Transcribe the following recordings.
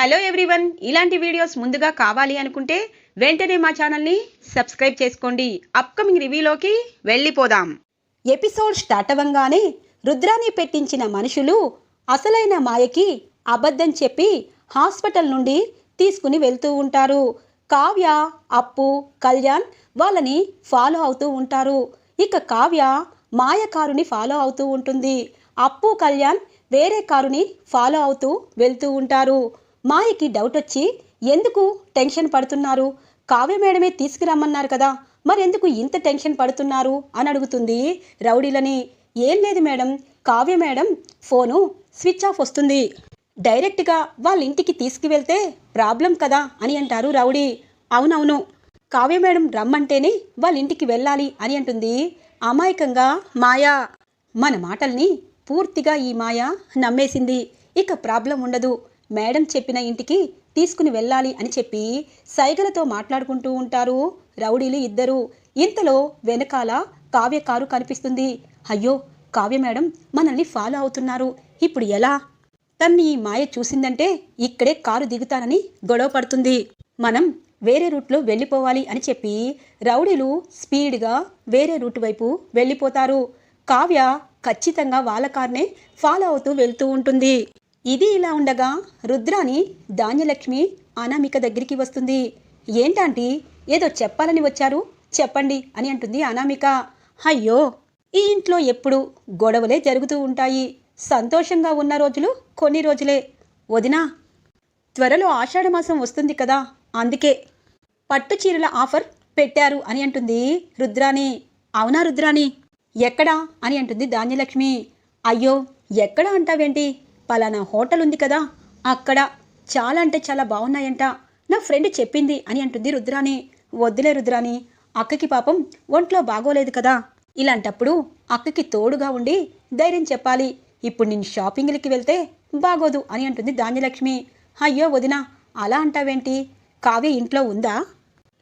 Hello everyone ఇలాంటి videos ముందుగా కావాలి అనుకుంటే వెంటనే మా ఛానల్ని సబ్స్క్రైబ్ చేసుకోండి. అప్కమింగ్ రివ్యూలోకి వెళ్ళిపోదాం. ఎపిసోడ్ స్టార్ట్ అవ్వంగానే రుద్రాని పెట్టించిన మనుషులు అసలైన మాయకి అబద్ధం చెప్పి హాస్పిటల్ నుండి తీసుకుని వెళ్తూ ఉంటారు. కావ్య అప్పు కళ్యాణ్ వాళ్ళని ఫాలో అవుతూ ఉంటారు. ఇక కావ్య మాయ కారుని ఫాలో అవుతూ ఉంటుంది. అప్పు కళ్యాణ్ వేరే కారుని ఫాలో అవుతూ వెళ్తూ ఉంటారు. మాయకి డౌట్ వచ్చి ఎందుకు టెన్షన్ పడుతున్నారు? కావ్య మేడమే తీసుకురమ్మన్నారు కదా మరెందుకు ఇంత టెన్షన్ పడుతున్నారు? అని అడుగుతుంది రౌడీలని. ఏం లేదు madam Kavya madam phone switch off వస్తుంది. డైరెక్ట్గా వాళ్ళ ఇంటికి తీసుకువెళ్తే ప్రాబ్లం కదా అని అంటారు రౌడీ. అవునవును కావ్య మేడం రమ్మంటేనే వాళ్ళ ఇంటికి వెళ్ళాలి అని అంటుంది అమాయకంగా మాయా. మన మాటల్ని పూర్తిగా ఈ మాయ నమ్మేసింది. ఇక ప్రాబ్లం ఉండదు. మేడం చెప్పిన ఇంటికి తీసుకుని వెళ్ళాలి అని చెప్పి సైగలతో మాట్లాడుకుంటూ ఉంటారు. రౌడీలు ఇద్దరు. ఇంతలో వెనకాల కావ్య కారు కనిపిస్తుంది. అయ్యో కావ్య మేడం మనల్ని ఫాలో అవుతున్నారు. ఇప్పుడు ఎలా? తన్ని ఈ మాయ చూసిందంటే ఇక్కడే కారు దిగుతానని గొడవ పడుతుంది. మనం వేరే రూట్లో వెళ్ళిపోవాలి అని చెప్పి రౌడీలు స్పీడ్గా వేరే రూట్ వైపు వెళ్ళిపోతారు. కావ్య ఖచ్చితంగా వాళ్ళ కార్నే ఫాలో అవుతూ వెళ్తూ ఉంటుంది. ఇది ఇలా ఉండగా రుద్రాని ధాన్యలక్ష్మి అనామిక దగ్గరికి వస్తుంది. ఏంటంటే? ఏదో చెప్పాలని వచ్చారు? చెప్పండి అని అంటుంది అనామిక. అయ్యో! ఈ ఇంట్లో ఎప్పుడు గొడవలే జరుగుతూ ఉంటాయి. సంతోషంగా ఉన్న రోజులు కొన్ని రోజులే. వదినా త్వరలో ఆషాఢమాసం వస్తుంది కదా అందుకే పట్టు చీరల ఆఫర్ పెట్టారు అని అంటుంది రుద్రాణి. అవునా రుద్రాణి? ఎక్కడా? అని అంటుంది ధాన్యలక్ష్మి. అయ్యో ఎక్కడ అంటావేంటి? పలానా హోటల్ ఉంది కదా అక్కడ చాలా అంటే చాలా బాగున్నాయంట. నా ఫ్రెండ్ చెప్పింది అని అంటుంది రుద్రాని వద్దులే రుద్రాని అక్కకి పాపం ఒంట్లో బాగోలేదు కదా. ఇలాంటప్పుడు అక్కకి తోడుగా ఉండి ధైర్యం చెప్పాలి. ఇప్పుడు నేను షాపింగ్లకి వెళ్తే బాగోదు అని అంటుంది ధాన్యలక్ష్మి. అయ్యో వదినా అలా అంటావేంటి? కావ్య ఇంట్లో ఉందా?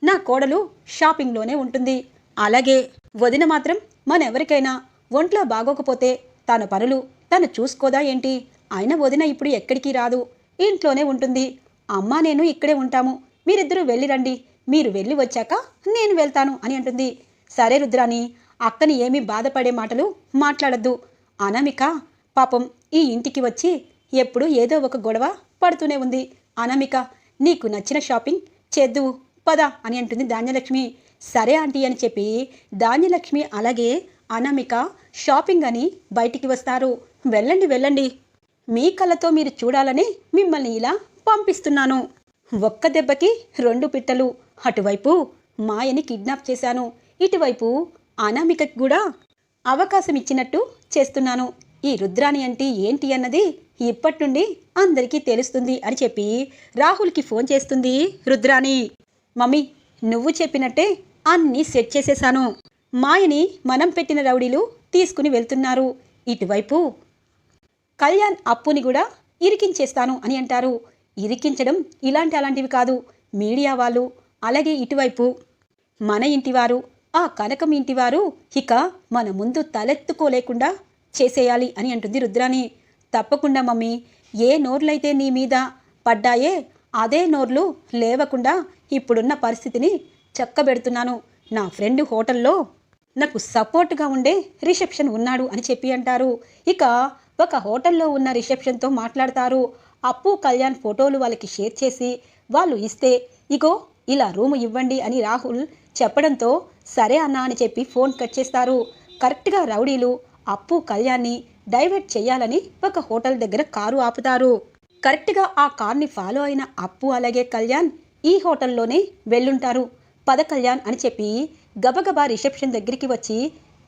నా కోడలు షాపింగ్లోనే ఉంటుంది. అలాగే వదిన మాత్రం మనెవరికైనా ఒంట్లో బాగోకపోతే తన పనులు తను చూసుకోదా ఏంటి? ఆయన వదిన ఇప్పుడు ఎక్కడికి రాదు? ఇంట్లోనే ఉంటుంది. అమ్మ నేను ఇక్కడే ఉంటాము. మీరిద్దరూ వెళ్ళి రండి. మీరు వెళ్ళి వచ్చాక నేను వెళ్తాను అని అంటుంది. సరే రుద్రాని అక్కని ఏమీ బాధపడే మాటలు మాట్లాడద్దు. అనామిక పాపం ఈ ఇంటికి వచ్చి ఎప్పుడు ఏదో ఒక గొడవ పడుతూనే ఉంది. అనామిక నీకు నచ్చిన షాపింగ్ చేద్దు పద అని అంటుంది ధాన్యలక్ష్మి. సరే ఆంటీ అని చెప్పి ధాన్యలక్ష్మి అలాగే అనామిక షాపింగ్ అని బయటికి వస్తారు. వెళ్ళండి వెళ్ళండి. మీ కళ్ళతో మీరు చూడాలని మిమ్మల్ని ఇలా పంపిస్తున్నాను. ఒక్క దెబ్బకి రెండు పిట్టలు. అటువైపు మాయని కిడ్నాప్ చేశాను. ఇటువైపు అనామికకి కూడా అవకాశం ఇచ్చినట్టు చేస్తున్నాను. ఈ రుద్రాని అంటే ఏంటి అన్నది ఇప్పటి నుండి అందరికీ తెలుస్తుంది అని చెప్పి రాహుల్కి ఫోన్ చేస్తుంది రుద్రాని మమ్మీ నువ్వు చెప్పినట్టే అన్నీ సెట్ చేసేశాను మాయని మనం పెట్టిన రౌడీలు తీసుకుని వెళ్తున్నారు. ఇటువైపు కళ్యాణ్ అప్పుని కూడా ఇరికించేస్తాను అని అంటారు. ఇరికించడం ఇలాంటి అలాంటివి కాదు. మీడియా వాళ్ళు అలాగే ఇటువైపు మన ఇంటివారు ఆ కనకం ఇంటివారు ఇక మన ముందు తలెత్తుకోలేకుండా చేసేయాలి అని అంటుంది రుద్రాని తప్పకుండా మమ్మీ ఏ నోర్లైతే నీ మీద పడ్డాయే అదే నోర్లు లేవకుండా ఇప్పుడున్న పరిస్థితిని చక్కబెడుతున్నాను. నా ఫ్రెండ్ హోటల్లో నాకు సపోర్ట్గా ఉండే రిసెప్షన్ ఉన్నాడు అని చెప్పి అంటారు. ఇక ఒక హోటల్లో ఉన్న రిసెప్షన్తో మాట్లాడతారు. అప్పు కళ్యాణ్ ఫోటోలు వాళ్ళకి షేర్ చేసి వాళ్ళు ఇస్తే ఇగో ఇలా రూమ్ ఇవ్వండి అని రాహుల్ చెప్పడంతో సరే అన్నా అని చెప్పి ఫోన్ కట్ చేస్తారు. కరెక్ట్గా రౌడీలు అప్పు కళ్యాణ్ని డైవర్ట్ చేయాలని ఒక హోటల్ దగ్గర కారు ఆపుతారు. కరెక్ట్గా ఆ కార్ని ఫాలో అయిన అప్పు అలాగే కళ్యాణ్ ఈ హోటల్లోనే వెళ్ళుంటారు. పద కళ్యాణ్ అని చెప్పి గబగబా రిసెప్షన్ దగ్గరికి వచ్చి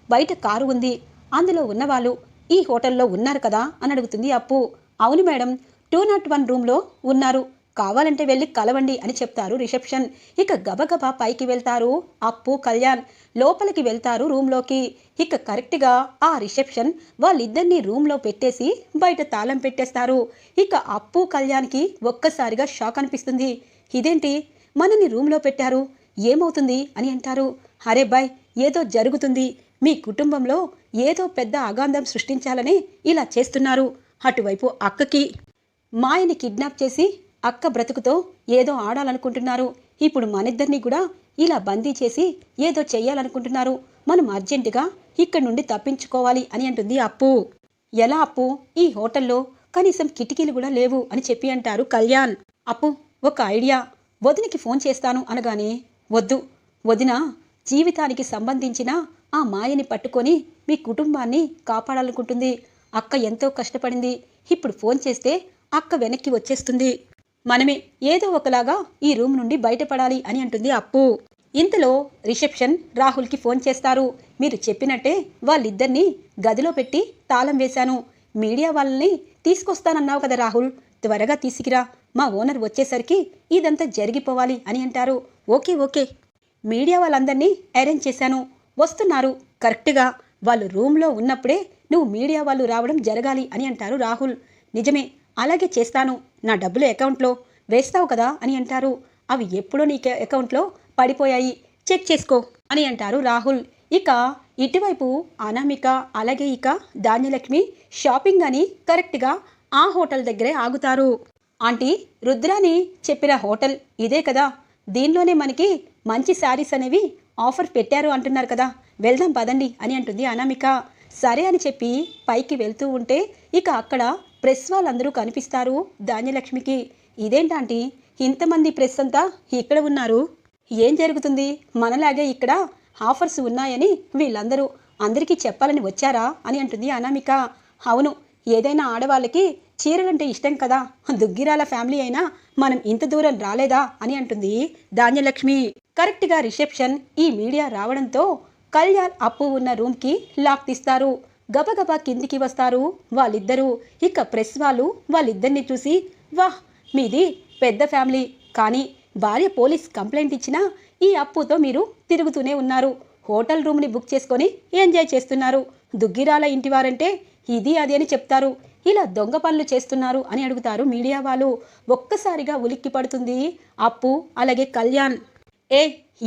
బయట కారు ఉంది. అందులో ఉన్నవాళ్ళు ఈ హోటల్లో ఉన్నారు కదా అని అడుగుతుంది అప్పు. అవును మేడం టూ నాట్ వన్ రూమ్లో ఉన్నారు. కావాలంటే వెళ్ళి కలవండి అని చెప్తారు రిసెప్షన్. ఇక గబగబా పైకి వెళ్తారు అప్పు కళ్యాణ్. లోపలికి వెళ్తారు రూమ్లోకి. ఇక కరెక్ట్గా ఆ రిసెప్షన్ వాళ్ళిద్దరిని రూమ్లో పెట్టేసి బయట తాళం పెట్టేస్తారు. ఇక అప్పు కళ్యాణ్కి ఒక్కసారిగా షాక్ అనిపిస్తుంది. ఇదేంటి? మనని రూమ్లో పెట్టారు. ఏమవుతుంది అని అంటారు. అరే బాయ్ ఏదో జరుగుతుంది. మీ కుటుంబంలో ఏదో పెద్ద అగాంధం సృష్టించాలని ఇలా చేస్తున్నారు. అటువైపు అక్కకి మాయని కిడ్నాప్ చేసి అక్క బ్రతుకుతో ఏదో ఆడాలనుకుంటున్నారు. ఇప్పుడు మనిద్దరినీ కూడా ఇలా బందీ చేసి ఏదో చెయ్యాలనుకుంటున్నారు. మనం అర్జెంటుగా ఇక్కడి నుండి తప్పించుకోవాలి అని అంటుంది అప్పు. ఎలా అప్పు? ఈ హోటల్లో కనీసం కిటికీలు కూడా లేవు అని చెప్పి అంటారు కళ్యాణ్. అప్పు ఒక ఐడియా. వదినికి ఫోన్ చేస్తాను అనగానే వద్దు. వదిన జీవితానికి సంబంధించిన ఆ మాయని పట్టుకొని మీ కుటుంబాన్ని కాపాడాలనుకుంటుంది. అక్క ఎంతో కష్టపడింది. ఇప్పుడు ఫోన్ చేస్తే అక్క వెనక్కి వచ్చేస్తుంది. మనమే ఏదో ఒకలాగా ఈ రూమ్ నుండి బయటపడాలి అని అంటుంది అప్పు. ఇంతలో రిసెప్షన్ రాహుల్కి ఫోన్ చేస్తారు. మీరు చెప్పినట్టే వాళ్ళిద్దరినీ గదిలో పెట్టి తాళం వేశాను. మీడియా వాళ్ళని తీసుకొస్తానన్నావు కదా రాహుల్. త్వరగా తీసుకురా. మా ఓనర్ వచ్చేసరికి ఇదంతా జరిగిపోవాలి అని అంటారు. Okay okay. మీడియా వాళ్ళందరినీ అరేంజ్ చేశాను. వస్తున్నారు. కరెక్ట్గా వాళ్ళు రూమ్లో ఉన్నప్పుడే నువ్వు మీడియా వాళ్ళు రావడం జరగాలి అని అంటారు రాహుల్. నిజమే అలాగే చేస్తాను. నా డబ్బులు అకౌంట్లో వేస్తావు కదా అని అంటారు. అవి ఎప్పుడో నీ అకౌంట్లో పడిపోయాయి. చెక్ చేసుకో అని అంటారు రాహుల్. ఇక ఇటువైపు అనామిక అలాగే ఇక ధాన్యలక్ష్మి షాపింగ్ అని కరెక్ట్గా ఆ హోటల్ దగ్గరే ఆగుతారు. ఆంటీ రుద్రాని చెప్పిన హోటల్ ఇదే కదా. దీనిలోనే మనకి మంచి శారీస్ అనేవి ఆఫర్ పెట్టారు అంటున్నారు కదా. వెళ్దాం పదండి అని అంటుంది అనామిక. సరే అని చెప్పి పైకి వెళ్తూ ఉంటే ఇక అక్కడ ప్రెస్ వాళ్ళందరూ కనిపిస్తారు ధాన్యలక్ష్మికి. ఇదేంటంటీ ఇంతమంది ప్రెస్ అంతా ఇక్కడ ఉన్నారు. ఏం జరుగుతుంది? మనలాగే ఇక్కడ ఆఫర్స్ ఉన్నాయని వీళ్ళందరూ. అందరికీ చెప్పాలని వచ్చారా? అని అంటుంది అనామిక. అవును ఏదైనా ఆడవాళ్ళకి చీరలంటే ఇష్టం కదా? దుగ్గిరాల ఫ్యామిలీ అయినా మనం ఇంత దూరం రాలేదా అని అంటుంది ధాన్యలక్ష్మి. కరెక్ట్గా రిసెప్షన్ ఈ మీడియా రావడంతో కళ్యాణ్ అప్పు ఉన్న రూమ్కి లాక్ తీస్తారు. గబగబా కిందికి వస్తారు వాళ్ళిద్దరూ. ఇక ప్రెస్ వాళ్ళు వాళ్ళిద్దరిని చూసి వాహ్ మీది పెద్ద ఫ్యామిలీ. కానీ భార్య పోలీస్ కంప్లైంట్ ఇచ్చినా ఈ అప్పుతో మీరు తిరుగుతూనే ఉన్నారు. హోటల్ రూమ్ని బుక్ చేసుకొని ఎంజాయ్ చేస్తున్నారు. దుగ్గిరాల ఇంటివారంటే ఇది అది అని చెప్తారు. ఇలా దొంగ పనులు చేస్తున్నారు అని అడుగుతారు మీడియా వాళ్ళు. ఒక్కసారిగా ఉలిక్కి పడుతుంది అప్పు అలాగే కళ్యాణ్. ఏ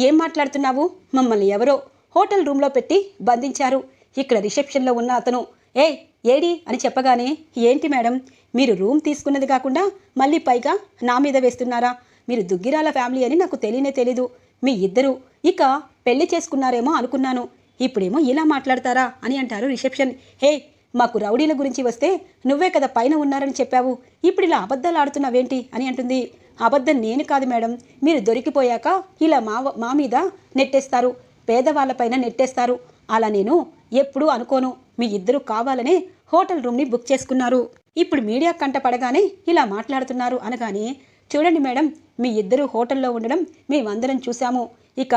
ఏం మాట్లాడుతున్నావు? మమ్మల్ని ఎవరో హోటల్ రూమ్లో పెట్టి బంధించారు. ఇక్కడ రిసెప్షన్లో ఉన్న అతను ఏ ఏడి అని చెప్పగానే ఏంటి మేడం మీరు రూమ్ తీసుకున్నది కాకుండా మళ్ళీ పైగా నా మీద వేస్తున్నారా? మీరు దుగ్గిరాల ఫ్యామిలీ అని నాకు తెలియనే తెలీదు. మీ ఇద్దరు ఇక పెళ్ళి చేసుకున్నారేమో అనుకున్నాను. ఇప్పుడేమో ఇలా మాట్లాడతారా అని అంటారు రిసెప్షన్. హే మాకు రౌడీల గురించి వస్తే నువ్వే కదా పైన ఉన్నారని చెప్పావు. ఇప్పుడు ఇలా అబద్ధాలు ఆడుతున్నావేంటి అని అంటుంది. అబద్ధం నేను కాదు మేడం. మీరు దొరికిపోయాక ఇలా మా మా మీద నెట్టేస్తారు. పేదవాళ్ళపైన నెట్టేస్తారు. అలా నేను ఎప్పుడూ అనుకోను. మీ ఇద్దరు కావాలనే హోటల్ రూమ్ని బుక్ చేసుకున్నారు. ఇప్పుడు మీడియా కంట పడగానే ఇలా మాట్లాడుతున్నారు అనగానే చూడండి మేడం మీ ఇద్దరు హోటల్లో ఉండడం మేమందరం చూసాము ఇక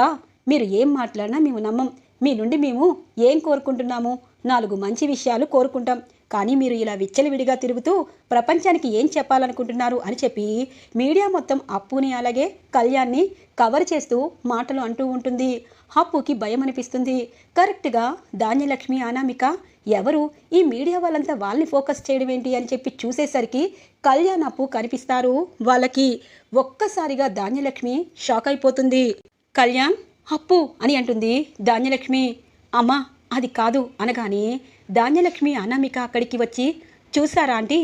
మీరు ఏం మాట్లాడినా మేము నమ్మం. మీ నుండి మేము ఏం కోరుకుంటున్నాము? నాలుగు మంచి విషయాలు కోరుకుంటాం. కానీ మీరు ఇలా విచ్చలవిడిగా తిరుగుతూ ప్రపంచానికి ఏం చెప్పాలనుకుంటున్నారు అని చెప్పి మీడియా మొత్తం అప్పుని అలాగే కళ్యాణ్ని కవర్ చేస్తూ మాటలు అంటూ ఉంటుంది. అప్పుకి భయం అనిపిస్తుంది. కరెక్ట్గా ధాన్యలక్ష్మి అనామిక ఎవరు? ఈ మీడియా వాళ్ళంతా వాళ్ళని ఫోకస్ చేయడం ఏంటి అని చెప్పి చూసేసరికి కళ్యాణ్ అప్పు కనిపిస్తారు వాళ్ళకి. ఒక్కసారిగా ధాన్యలక్ష్మి షాక్ అయిపోతుంది. కళ్యాణ్ అప్పు అని అంటుంది ధాన్యలక్ష్మి. అమ్మా అది కాదు అనగానే ధాన్యలక్ష్మి అనామిక అక్కడికి వచ్చి చూసారా ఆంటీ?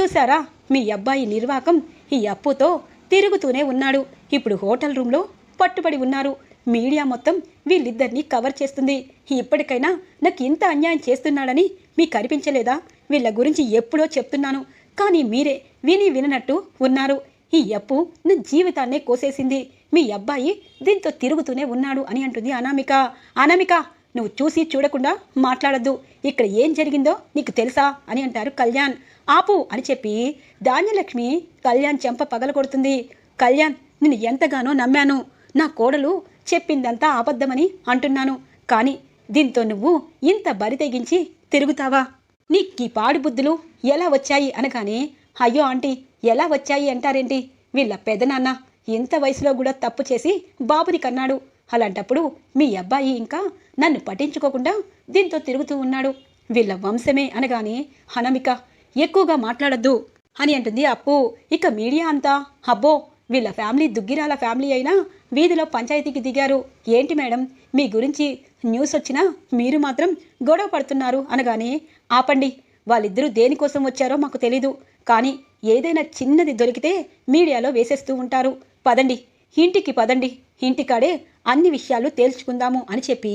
చూసారా మీ అబ్బాయి నిర్వాకం ఈ అప్పుతో తిరుగుతూనే ఉన్నాడు. ఇప్పుడు హోటల్ రూమ్లో పట్టుబడి ఉన్నారు. మీడియా మొత్తం వీళ్ళిద్దరినీ కవర్ చేస్తుంది. ఇప్పటికైనా నాకు ఇంత అన్యాయం చేస్తున్నాడని మీకు కనిపించలేదా వీళ్ళ గురించి ఎప్పుడో చెప్తున్నాను. కానీ మీరే విని విననట్టు ఉన్నారు. ఈ అప్పు నా జీవితాన్నే కోసేసింది. మీ అబ్బాయి దీంతో తిరుగుతూనే ఉన్నాడు అని అంటుంది అనామిక. అనామిక నువ్వు చూసి చూడకుండా మాట్లాడద్దు. ఇక్కడ ఏం జరిగిందో నీకు తెలుసా? అని అంటారు కళ్యాణ్. ఆపు అని చెప్పి ధాన్యలక్ష్మి కళ్యాణ్ చెంప పగలగొడుతుంది. కళ్యాణ్ నేను ఎంతగానో నమ్మాను. నా కోడలు చెప్పిందంతా అబద్ధమని అంటున్నాను. కానీ దీంతో నువ్వు ఇంత బరి తెగించి తిరుగుతావా? నీకు ఈ పాడు బుద్ధులు ఎలా వచ్చాయి అనగానే అయ్యో ఆంటీ ఎలా వచ్చాయి అంటారేంటి? వీళ్ళ పెదనాన్న ఇంత వయసులో కూడా తప్పు చేసి బాబుని కన్నాడు. అలాంటప్పుడు మీ అబ్బాయి ఇంకా నన్ను పట్టించుకోకుండా దీంతో తిరుగుతూ ఉన్నాడు. వీళ్ళ వంశమే అనగానే హనమిక ఎక్కువగా మాట్లాడద్దు అని అంటుంది అప్పు. ఇక మీడియా అంతా అబ్బో వీళ్ళ ఫ్యామిలీ దుగ్గిరాల ఫ్యామిలీ అయినా వీధిలో పంచాయతీకి దిగారు. ఏంటి మేడం మీ గురించి న్యూస్ వచ్చినా మీరు మాత్రం గొడవ పడుతున్నారు అనగానే ఆపండి వాళ్ళిద్దరూ దేనికోసం వచ్చారో మాకు తెలీదు. కానీ ఏదైనా చిన్నది దొరికితే మీడియాలో వేసేస్తూ ఉంటారు. పదండి ఇంటికి పదండి. ఇంటికాడే అన్ని విషయాలు తేల్చుకుందాము అని చెప్పి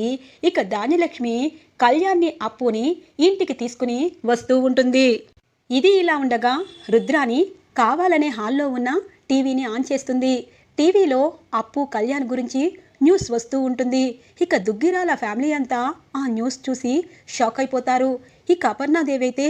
ఇక దానిలక్ష్మి కళ్యాణ్ని అప్పుని ఇంటికి తీసుకుని వస్తూ ఉంటుంది. ఇది ఇలా ఉండగా రుద్రాని కావాలనే హాల్లో ఉన్న టీవీని ఆన్ చేస్తుంది. టీవీలో అప్పు కళ్యాణ్ గురించి న్యూస్ వస్తూ ఉంటుంది. ఇక దుగ్గిరాల ఫ్యామిలీ అంతా ఆ న్యూస్ చూసి షాక్ అయిపోతారు. ఇక అపర్ణాదేవి అయితే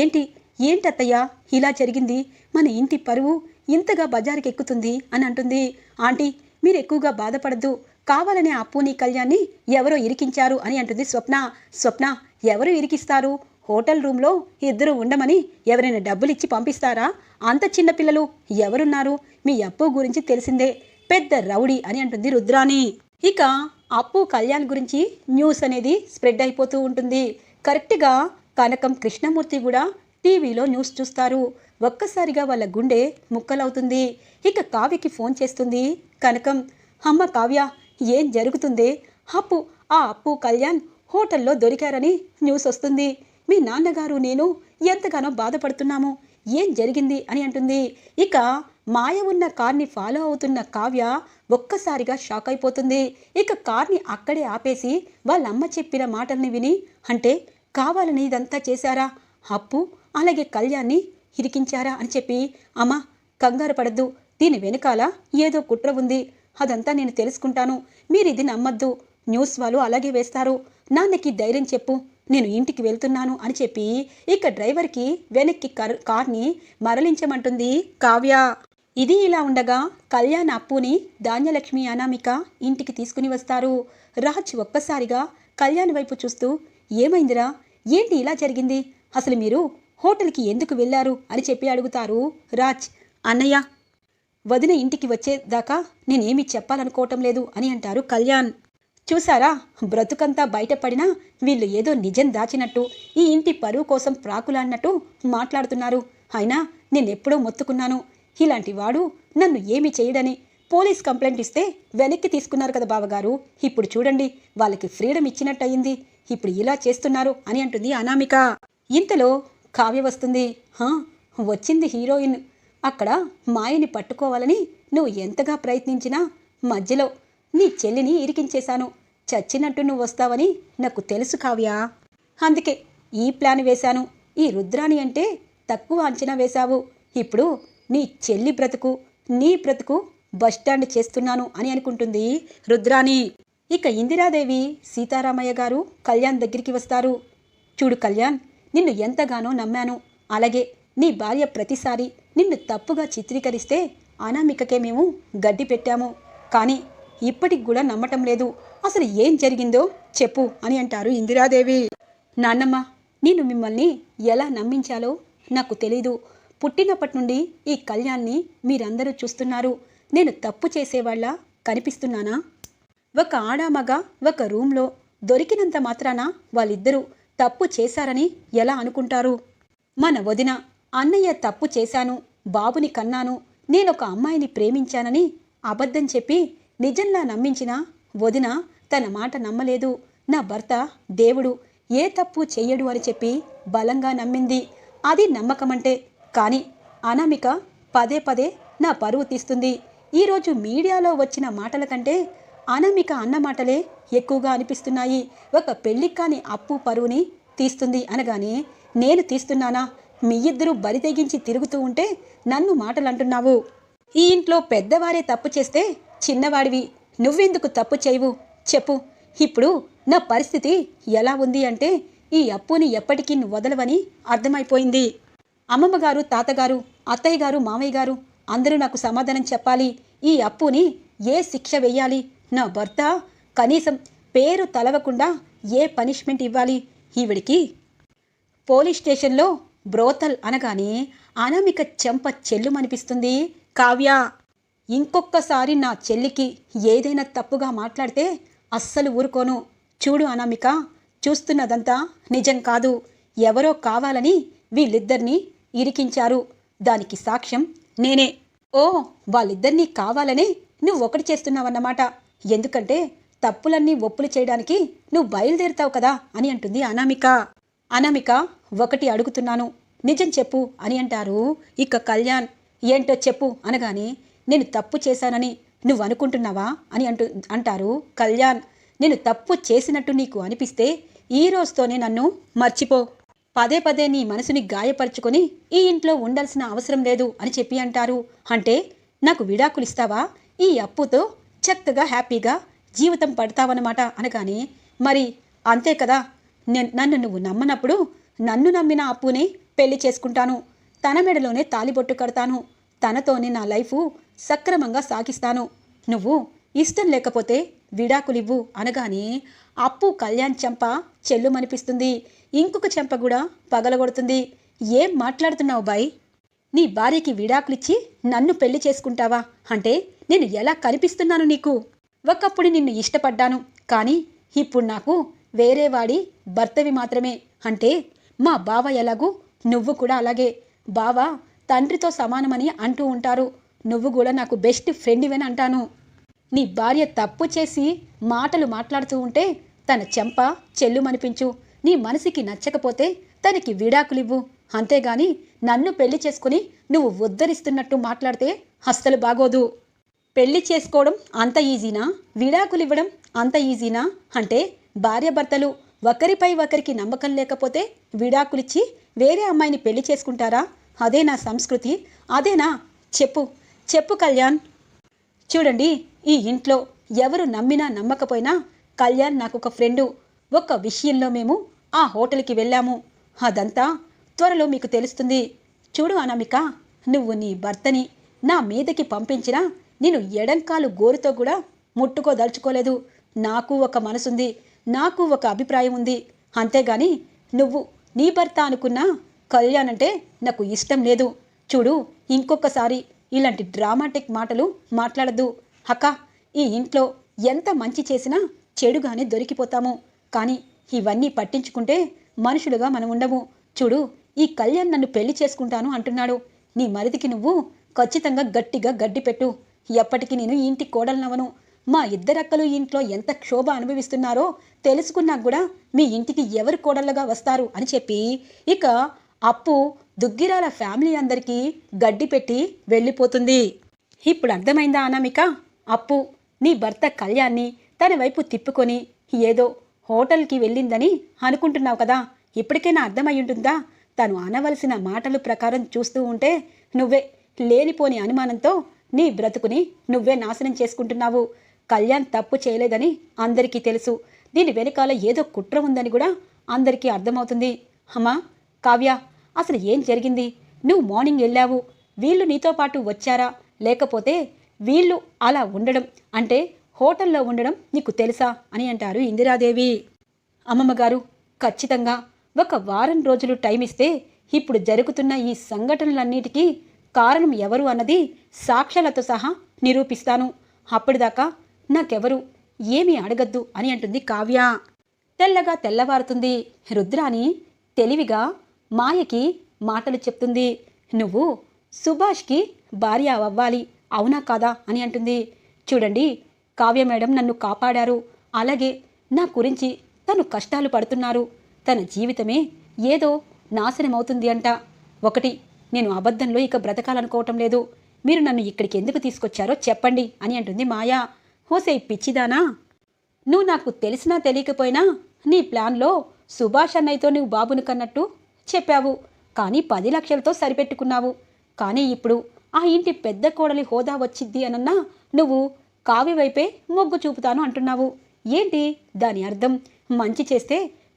ఏంటి ఏంటత్తయ్య ఇలా జరిగింది? మన ఇంటి పరువు ఇంతగా బజారుకి ఎక్కుతుంది అని అంటుంది. ఆంటీ మీరు ఎక్కువగా బాధపడద్దు. కావాలనే అప్పుని కళ్యాణ్ని ఎవరో ఇరికించారు అని అంటుంది స్వప్న. స్వప్న ఎవరు ఇరికిస్తారు? హోటల్ రూమ్లో ఇద్దరు ఉండమని ఎవరైనా డబ్బులు ఇచ్చి పంపిస్తారా? అంత చిన్న పిల్లలు ఎవరున్నారు? మీ అప్పు గురించి తెలిసిందే. పెద్ద రౌడీ అని అంటుంది రుద్రాణి. ఇక అప్పు కళ్యాణ్ గురించి న్యూస్ అనేది స్ప్రెడ్ అయిపోతూ ఉంటుంది. కరెక్ట్గా కనకం కృష్ణమూర్తి కూడా టీవీలో న్యూస్ చూస్తారు. ఒక్కసారిగా వాళ్ళ గుండె ముక్కలవుతుంది. ఇక కావ్యకి ఫోన్ చేస్తుంది కనకం. అమ్మ కావ్య ఏం జరుగుతుంది? అప్పు ఆ అప్పు కళ్యాణ్ హోటల్లో దొరికారని న్యూస్ వస్తుంది. మీ నాన్నగారు నేను ఎంతగానో బాధపడుతున్నాము. ఏం జరిగింది అని అంటుంది. ఇక మాయ ఉన్న కార్ని ఫాలో అవుతున్న కావ్య ఒక్కసారిగా షాక్ అయిపోతుంది. ఇక కార్ని అక్కడే ఆపేసి వాళ్ళమ్మ చెప్పిన మాటల్ని విని అంటే కావాలని ఇదంతా చేశారా? అప్పు అలాగే కళ్యాణ్ని ఇరికించారా అని చెప్పి అమ్మ కంగారు పడద్దు. దీని వెనకాల ఏదో కుట్ర ఉంది. అదంతా నేను తెలుసుకుంటాను. మీరు ఇది నమ్మద్దు. న్యూస్ వాళ్ళు అలాగే వేస్తారు. నాన్నకి ధైర్యం చెప్పు. నేను ఇంటికి వెళ్తున్నాను అని చెప్పి ఇక డ్రైవర్కి వెనక్కి కర్ కార్ని మరలించమంటుంది కావ్య. ఇది ఇలా ఉండగా కళ్యాణ్ అప్పుని ధాన్యలక్ష్మి అనామిక ఇంటికి తీసుకుని వస్తారు. రాజ్ ఒక్కసారిగా కళ్యాణ్ వైపు చూస్తూ ఏమైందిరా? ఏంటి ఇలా జరిగింది? అసలు మీరు హోటల్కి ఎందుకు వెళ్ళారు? అని చెప్పి అడుగుతారు రాజ్. అన్నయ్య వదిన ఇంటికి వచ్చేదాకా నేనేమీ చెప్పాలనుకోవటం లేదు అని అంటారు కళ్యాణ్. చూసారా బ్రతుకంతా బయటపడినా వీళ్ళు ఏదో నిజం దాచినట్టు ఈ ఇంటి పరువు కోసం ప్రాకులాడినట్టు మాట్లాడుతున్నారు. అయినా నేనెప్పుడో మొత్తుకున్నాను. ఇలాంటి వాడు నన్ను ఏమి చేయడని పోలీస్ కంప్లైంట్ ఇస్తే వెనక్కి తీసుకున్నారు కదా బావగారు. ఇప్పుడు చూడండి వాళ్ళకి ఫ్రీడమ్ ఇచ్చినట్టయింది. ఇప్పుడు ఇలా చేస్తున్నారు అని అంటుంది అనామిక. ఇంతలో కావ్య వస్తుంది. వచ్చింది హీరోయిన్. అక్కడ మాయని పట్టుకోవాలని నువ్వు ఎంతగా ప్రయత్నించినా మధ్యలో నీ చెల్లిని ఇరికించేశాను. చచ్చినట్టు నువ్వు వస్తావని నాకు తెలుసు కావ్యా. అందుకే ఈ ప్లాన్ వేశాను. ఈ రుద్రాని అంటే తక్కువ అంచనా వేశావు. ఇప్పుడు నీ చెల్లి బ్రతుకు నీ బ్రతుకు బస్టాండ్ చేస్తున్నాను అని అనుకుంటుంది రుద్రాని ఇక ఇందిరాదేవి సీతారామయ్య గారు కళ్యాణ్ దగ్గరికి వస్తారు. చూడు కళ్యాణ్ నిన్ను ఎంతగానో నమ్మాను. అలాగే నీ భార్య ప్రతిసారి నిన్ను తప్పుగా చిత్రీకరిస్తే అనామికకే మేము గడ్డి పెట్టాము. కానీ ఇప్పటికి కూడా నమ్మటం లేదు. అసలు ఏం జరిగిందో చెప్పు అని అంటారు ఇందిరాదేవి. నాన్నమ్మ నేను మిమ్మల్ని ఎలా నమ్మించాలో నాకు తెలీదు. పుట్టినప్పటి నుండి ఈ కళ్యాణ్ని మీరందరూ చూస్తున్నారు. నేను తప్పు చేసేవాళ్ళ కనిపిస్తున్నానా? ఒక ఆడామగ ఒక రూమ్లో దొరికినంత మాత్రాన వాళ్ళిద్దరూ తప్పు చేశారని ఎలా అనుకుంటారు? మన వదిన అన్నయ్య తప్పు చేశాను బాబుని కన్నాను నేనొక అమ్మాయిని ప్రేమించానని అబద్ధం చెప్పి నిజంలా నమ్మించిన వదిన తన మాట నమ్మలేదు. నా భర్త దేవుడు ఏ తప్పు చెయ్యడు అని చెప్పి బలంగా నమ్మింది. అది నమ్మకమంటే కానీ అనామిక పదే పదే నా పరువు తీస్తుంది. ఈరోజు మీడియాలో వచ్చిన మాటల కంటే అనామిక అన్న మాటలే ఎక్కువగా అనిపిస్తున్నాయి. ఒక పెళ్ళి కాని అప్పు పరువుని తీస్తుంది అనగానే నేను తీస్తున్నానా? మీ ఇద్దరు బరి తెగించి తిరుగుతూ ఉంటే నన్ను మాటలు అంటున్నావు ఈ ఇంట్లో పెద్దవారే తప్పు చేస్తే చిన్నవాడివి. నువ్వెందుకు తప్పు చేయవు? చెప్పు. ఇప్పుడు నా పరిస్థితి ఎలా ఉంది అంటే ఈ అప్పుని ఎప్పటికీ నువ్వు వదలవని అర్థమైపోయింది. అమ్మమ్మగారు తాతగారు అత్తయ్య గారు మామయ్య గారు అందరూ నాకు సమాధానం చెప్పాలి. ఈ అప్పుని ఏ శిక్ష వెయ్యాలి నా భర్త కనీసం పేరు తలవకుండా ఏ పనిష్మెంట్ ఇవ్వాలి? ఈవిడికి పోలీస్ స్టేషన్లో బ్రోతల్ అనగానే అనామిక చెంప చెల్లుమనిపిస్తుంది. కావ్య ఇంకొక్కసారి నా చెల్లికి ఏదైనా తప్పుగా మాట్లాడితే అస్సలు ఊరుకోను. చూడు అనామిక చూస్తున్నదంతా నిజం కాదు. ఎవరో కావాలని వీళ్ళిద్దరినీ ఇరికించారు. దానికి సాక్ష్యం నేనే. ఓ వాళ్ళిద్దరినీ కావాలనే నువ్వు ఒకటి చేస్తున్నావన్నమాట. ఎందుకంటే తప్పులన్నీ ఒప్పులు చేయడానికి నువ్వు బయలుదేరుతావు కదా అని అంటుంది అనామిక. అనామిక ఒకటి అడుగుతున్నాను. నిజం చెప్పు అని అంటారు. ఇక కళ్యాణ్ ఏంటో చెప్పు అనగానే నేను తప్పు చేశానని నువ్వు అనుకుంటున్నావా అని అంటు అంటారు కళ్యాణ్. నేను తప్పు చేసినట్టు నీకు అనిపిస్తే ఈ రోజుతోనే నన్ను మర్చిపో. పదే పదే నీ మనసుని గాయపరుచుకొని ఈ ఇంట్లో ఉండాల్సిన అవసరం లేదు అని చెప్పి అంటారు. అంటే నాకు విడాకులు ఇస్తావా? ఈ అప్పుతో చక్కగా హ్యాపీగా జీవితం పడతావన్నమాట అనగానే మరి అంతే కదా. నేను నన్ను నువ్వు నమ్మనప్పుడు నన్ను నమ్మిన అప్పునే పెళ్ళి చేసుకుంటాను. తన మెడలోనే తాలిబొట్టు కడతాను. తనతోనే నా లైఫ్ సక్రమంగా సాగిస్తాను. నువ్వు ఇష్టం లేకపోతే విడాకులివ్వు అనగానే అప్పు కళ్యాణ్ చెంప చెల్లుమనిపిస్తుంది. ఇంకొక చెంప కూడా పగలగొడుతుంది. ఏం మాట్లాడుతున్నావు బాయ్? నీ భార్యకి విడాకులిచ్చి నన్ను పెళ్ళి చేసుకుంటావా? అంటే నేను ఎలా కనిపిస్తున్నాను నీకు? ఒకప్పుడు నిన్ను ఇష్టపడ్డాను. కానీ ఇప్పుడు నాకు వేరే వాడి భర్తవి మాత్రమే. అంటే మా బావ ఎలాగూ? నువ్వు కూడా అలాగే. బావ తండ్రితో సమానమని అంటూ ఉంటారు. నువ్వు కూడా నాకు బెస్ట్ ఫ్రెండ్వని అంటాను. నీ భార్య తప్పు చేసి మాటలు మాట్లాడుతూ ఉంటే తన చెంప చెల్లుమనిపించు. నీ మనసుకి నచ్చకపోతే తనకి విడాకులివ్వు. అంతేగాని నన్ను పెళ్ళి చేసుకుని నువ్వు ఉద్ధరిస్తున్నట్టు మాట్లాడితే అస్సలు బాగోదు. పెళ్ళి చేసుకోవడం అంత ఈజీనా? విడాకులు ఇవ్వడం అంత ఈజీనా? అంటే భార్యాభర్తలు ఒకరిపై ఒకరికి నమ్మకం లేకపోతే విడాకులిచ్చి వేరే అమ్మాయిని పెళ్ళి చేసుకుంటారా? అదే నా సంస్కృతి. అదేనా చెప్పు. చెప్పు కళ్యాణ్. చూడండి ఈ ఇంట్లో ఎవరు నమ్మినా నమ్మకపోయినా కళ్యాణ్ నాకు ఒక ఫ్రెండు. ఒక్క విషయంలో మేము ఆ హోటల్కి వెళ్ళాము. అదంతా త్వరలో మీకు తెలుస్తుంది. చూడు అనామిక నువ్వు నీ భర్తని నా మీదకి పంపించినా నేను ఎడంకాలు గోరుతో కూడా ముట్టుకోదలుచుకోలేదు. నాకు ఒక మనసుంది. నాకు ఒక అభిప్రాయం ఉంది. అంతేగాని నువ్వు నీ భర్త అనుకున్నా కళ్యాణ్ అంటే నాకు ఇష్టం లేదు. చూడు ఇంకొకసారి ఇలాంటి డ్రామాటిక్ మాటలు మాట్లాడద్దు. అక్క ఈ ఇంట్లో ఎంత మంచి చేసినా చెడుగానే దొరికిపోతాము. కానీ ఇవన్నీ పట్టించుకుంటే మనుషులుగా మనం ఉండము. చూడు ఈ కళ్యాణ్ నన్ను పెళ్ళి చేసుకుంటాను అంటున్నాడు. నీ మరిదికి నువ్వు ఖచ్చితంగా గట్టిగా గడ్డి పెట్టు. ఎప్పటికీ నేను ఇంటి కోడలనవను. మా ఇద్దరక్కలు ఇంట్లో ఎంత క్షోభ అనుభవిస్తున్నారో తెలుసుకున్నా కూడా మీ ఇంటికి ఎవరు కోడళ్ళగా వస్తారు అని చెప్పి ఇక అప్పు దుగ్గిరాల ఫ్యామిలీ అందరికీ గడ్డి పెట్టి వెళ్ళిపోతుంది. ఇప్పుడు అర్థమైందా అనామిక? అప్పు నీ భర్త కళ్యాణ్ని తన వైపు తిప్పుకొని ఏదో హోటల్కి వెళ్ళిందని అనుకుంటున్నావు కదా ఇప్పటికైనా అర్థమై ఉంటుందా? తను అనవలసిన మాటలు ప్రకారం చూస్తూ ఉంటే నువ్వే లేనిపోని అనుమానంతో నీ బ్రతుకుని నువ్వే నాశనం చేసుకుంటున్నావు. కళ్యాణ్ తప్పు చేయలేదని అందరికీ తెలుసు. దీని వెనకాల ఏదో కుట్ర ఉందని కూడా అందరికీ అర్థమవుతుంది. అమ్మా కావ్య అసలు ఏం జరిగింది? నువ్వు మార్నింగ్ వెళ్ళావు. వీళ్ళు నీతో పాటు వచ్చారా? లేకపోతే వీళ్ళు అలా ఉండడం అంటే హోటల్లో ఉండడం నీకు తెలుసా అని అంటారు ఇందిరాదేవి. అమ్మమ్మగారు ఖచ్చితంగా ఒక వారం రోజులు టైం ఇస్తే ఇప్పుడు జరుగుతున్న ఈ సంఘటనలన్నిటికీ కారణం ఎవరు అన్నది సాక్ష్యాలతో సహా నిరూపిస్తాను. అప్పటిదాకా నాకెవరు? ఏమీ అడగద్దు అని అంటుంది కావ్య. తెల్లగా తెల్లవారుతుంది. రుద్రాని తెలివిగా మాయకి మాటలు చెప్తుంది. నువ్వు సుభాష్కి భార్య అవ్వాలి అవునా కాదా అని అంటుంది. చూడండి కావ్య మేడం నన్ను కాపాడారు. అలాగే నా గురించి తను కష్టాలు పడుతున్నారు. తన జీవితమే ఏదో నాశనమవుతుంది అంట. ఒకటి నేను అబద్ధంలో ఇక బ్రతకాలనుకోవటం లేదు. మీరు నన్ను ఇక్కడికి ఎందుకు తీసుకొచ్చారో చెప్పండి అని అంటుంది మాయా. హోసే పిచ్చిదానా? నువ్వు నాకు తెలిసినా తెలియకపోయినా నీ ప్లాన్లో సుభాష్ అన్నయ్యతో నువ్వు బాబును కన్నట్టు చెప్పావు. కానీ పది లక్షలతో సరిపెట్టుకున్నావు. కానీ ఇప్పుడు ఆ ఇంటి పెద్ద కోడలి హోదా వచ్చిద్ది అనన్నా నువ్వు కావి వైపే మొగ్గు చూపుతాను అంటున్నావు. ఏంటి దాని అర్థం? మంచి చేస్తే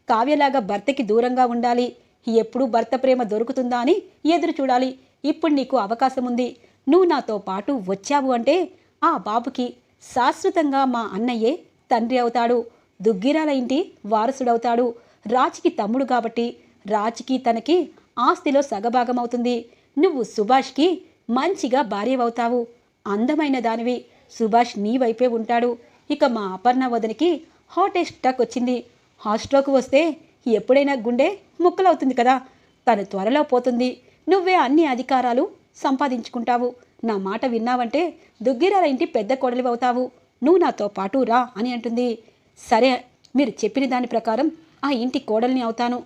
కావ్యలాగా భర్తకి దూరంగా ఉండాలి. ఎప్పుడు భర్త ప్రేమ దొరుకుతుందా అని ఎదురు చూడాలి. ఇప్పుడు నీకు అవకాశం ఉంది నువ్వు నాతో పాటు వచ్చావు అంటే ఆ బాబుకి శాశ్వతంగా మా అన్నయ్యే తండ్రి అవుతాడు. దుగ్గిరాల ఇంటి వారసుడవుతాడు. రాజుకి తమ్ముడు కాబట్టి రాజుకి తనకి ఆస్తిలో సగభాగం అవుతుంది నువ్వు సుభాష్కి మంచిగా భార్యవవుతావు. అందమైన దానివి. సుభాష్ నీ వైపే ఉంటాడు. ఇక మా అపర్ణ వదనికి హార్ట్ స్ట్రోక్ వచ్చింది. హార్ట్ స్ట్రోక్ వస్తే ఎప్పుడైనా గుండె ముక్కలవుతుంది కదా. తను త్వరలో పోతుంది. నువ్వే అన్ని అధికారాలు సంపాదించుకుంటావు. నా మాట విన్నావంటే దుగ్గిరాల ఇంటి పెద్ద కోడలి అవుతావు. నువ్వు నాతో పాటు రా అని అంటుంది. సరే మీరు చెప్పిన దాని ప్రకారం ఆ ఇంటి కోడల్ని అవుతాను.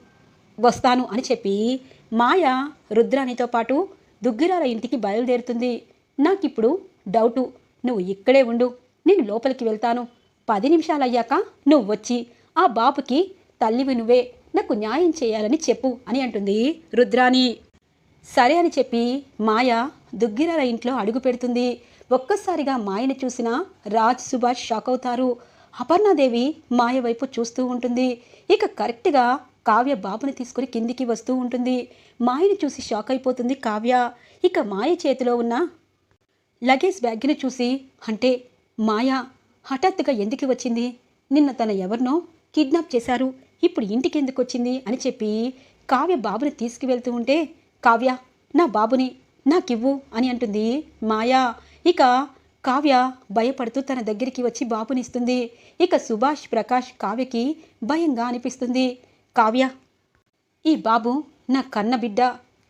వస్తాను అని చెప్పి మాయ రుద్రానితో పాటు దుగ్గిరాల ఇంటికి బయలుదేరుతుంది. నాకిప్పుడు డౌటు. నువ్వు ఇక్కడే ఉండు. నేను లోపలికి వెళ్తాను. పది నిమిషాలయ్యాక నువ్వు వచ్చి ఆ బాబుకి తల్లివి నువ్వే. నాకు న్యాయం చేయాలని చెప్పు అని అంటుంది రుద్రాని సరే అని చెప్పి మాయ దుగ్గిరాల ఇంట్లో అడుగు పెడుతుంది. ఒక్కసారిగా మాయని చూసిన రాజ్ సుభాష్ షాక్ అవుతారు. అపర్ణాదేవి మాయ వైపు చూస్తూ ఉంటుంది. ఇక కరెక్ట్గా కావ్య బాబుని తీసుకుని కిందికి వస్తూ ఉంటుంది. మాయని చూసి షాక్ అయిపోతుంది కావ్య. ఇక మాయ చేతిలో ఉన్న లగేజ్ బ్యాగ్ని చూసి అంటే మాయ హఠాత్తుగా ఎందుకు వచ్చింది? నిన్న తన ఎవరినో కిడ్నాప్ చేశారు. ఇప్పుడు ఇంటికి ఎందుకు వచ్చింది? అని చెప్పి కావ్య బాబుని తీసుకువెళ్తూ ఉంటే కావ్య నా బాబుని నాకివ్వు అని అంటుంది. మాయా ఇక కావ్య భయపడుతూ తన దగ్గరికి వచ్చి బాబునిస్తుంది. ఇక సుభాష్ ప్రకాష్ కావ్యకి భయంగా అనిపిస్తుంది. కావ్య ఈ బాబు నా కన్న బిడ్డ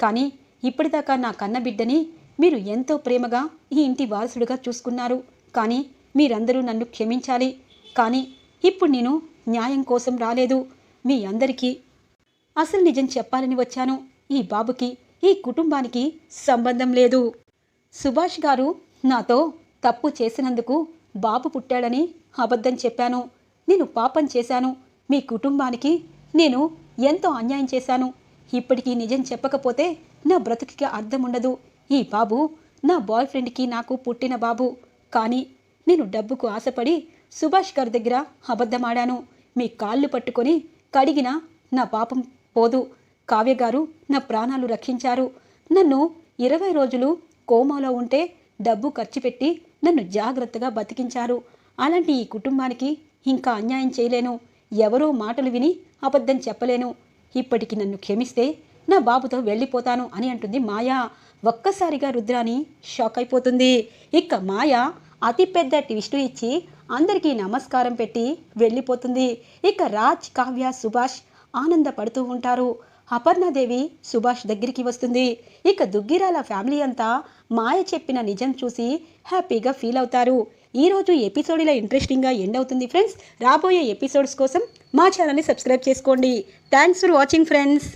కానీ ఇప్పటిదాకా నా కన్న బిడ్డని మీరు ఎంతో ప్రేమగా ఈ ఇంటి వారసుడుగా చూసుకున్నారు. కానీ మీరందరూ నన్ను క్షమించాలి. కానీ ఇప్పుడు నేను న్యాయం కోసం రాలేదు. మీ అందరికీ అసలు నిజం చెప్పాలని వచ్చాను. ఈ బాబుకి ఈ కుటుంబానికి సంబంధం లేదు. సుభాష్ గారు నాతో తప్పు చేసినందుకు బాబు పుట్టాడని అబద్ధం చెప్పాను. నేను పాపం చేశాను. మీ కుటుంబానికి నేను ఎంతో అన్యాయం చేశాను. ఇప్పటికీ నిజం చెప్పకపోతే నా బ్రతుకుకి అర్థం ఉండదు. ఈ బాబు నా బాయ్ ఫ్రెండ్కి నాకు పుట్టిన బాబు. కానీ నేను డబ్బుకు ఆశపడి సుభాష్ గారి దగ్గర అబద్ధమాడాను. మీ కాళ్ళు పట్టుకొని కడిగిన నా పాపం పోదు. కావ్యగారు నా ప్రాణాలు రక్షించారు. నన్ను ఇరవై రోజులు కోమాలో ఉంటే డబ్బు ఖర్చు పెట్టి నన్ను జాగ్రత్తగా బతికించారు. అలాంటి ఈ కుటుంబానికి ఇంకా అన్యాయం చేయలేను. ఎవరో మాటలు విని అబద్ధం చెప్పలేను. ఇప్పటికి నన్ను క్షమిస్తే నా బాబుతో వెళ్ళిపోతాను అని అంటుంది మాయా. ఒక్కసారిగా రుద్రాని షాక్ అయిపోతుంది. ఇక మాయ అతి పెద్ద ట్విస్ట్ ఇచ్చి అందరికీ నమస్కారం పెట్టి వెళ్ళిపోతుంది. ఇక రాజ్ కావ్య సుభాష్ ఆనందపడుతూ ఉంటారు. అపర్ణాదేవి సుభాష్ దగ్గరికి వస్తుంది. ఇక దుగ్గిరాల ఫ్యామిలీ అంతా మాయ చెప్పిన నిజం చూసి హ్యాపీగా ఫీల్ అవుతారు. ఈరోజు ఎపిసోడ్ ఇలా ఇంట్రెస్టింగ్గా ఎండ్ అవుతుంది ఫ్రెండ్స్. రాబోయే ఎపిసోడ్స్ కోసం మా ఛానల్ని సబ్స్క్రైబ్ చేసుకోండి. Thanks for watching friends.